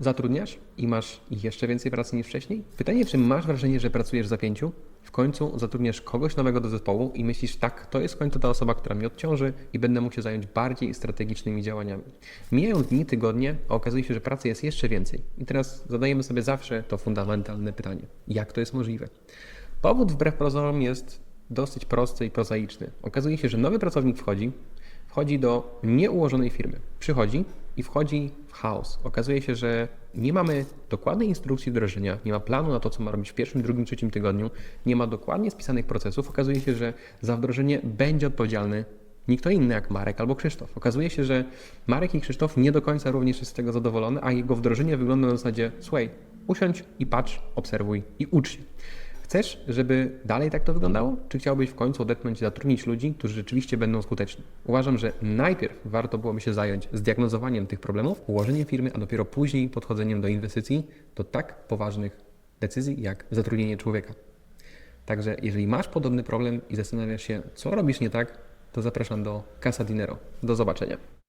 Zatrudniasz i masz jeszcze więcej pracy niż wcześniej? Pytanie, czy masz wrażenie, że pracujesz za pięciu? W końcu zatrudniasz kogoś nowego do zespołu i myślisz, tak, to jest w końcu ta osoba, która mnie odciąży i będę mógł się zająć bardziej strategicznymi działaniami. Mijają dni, tygodnie, a okazuje się, że pracy jest jeszcze więcej. I teraz zadajemy sobie zawsze to fundamentalne pytanie: jak to jest możliwe? Powód wbrew pozorom jest dosyć prosty i prozaiczny. Okazuje się, że nowy pracownik wchodzi, wchodzi do nieułożonej firmy. Przychodzi i wchodzi w chaos. Okazuje się, że nie mamy dokładnej instrukcji wdrożenia, nie ma planu na to, co ma robić w pierwszym, drugim, trzecim tygodniu, nie ma dokładnie spisanych procesów. Okazuje się, że za wdrożenie będzie odpowiedzialny nikt inny jak Marek albo Krzysztof. Okazuje się, że Marek i Krzysztof nie do końca również jest z tego zadowolony, a jego wdrożenie wygląda na zasadzie słuchaj, usiądź i patrz, obserwuj i ucz się. Chcesz, żeby dalej tak to wyglądało? Czy chciałbyś w końcu odetchnąć i zatrudnić ludzi, którzy rzeczywiście będą skuteczni? Uważam, że najpierw warto byłoby się zająć zdiagnozowaniem tych problemów, ułożeniem firmy, a dopiero później podchodzeniem do inwestycji do tak poważnych decyzji jak zatrudnienie człowieka. Także jeżeli masz podobny problem i zastanawiasz się, co robisz nie tak, to zapraszam do Casa Dinero. Do zobaczenia.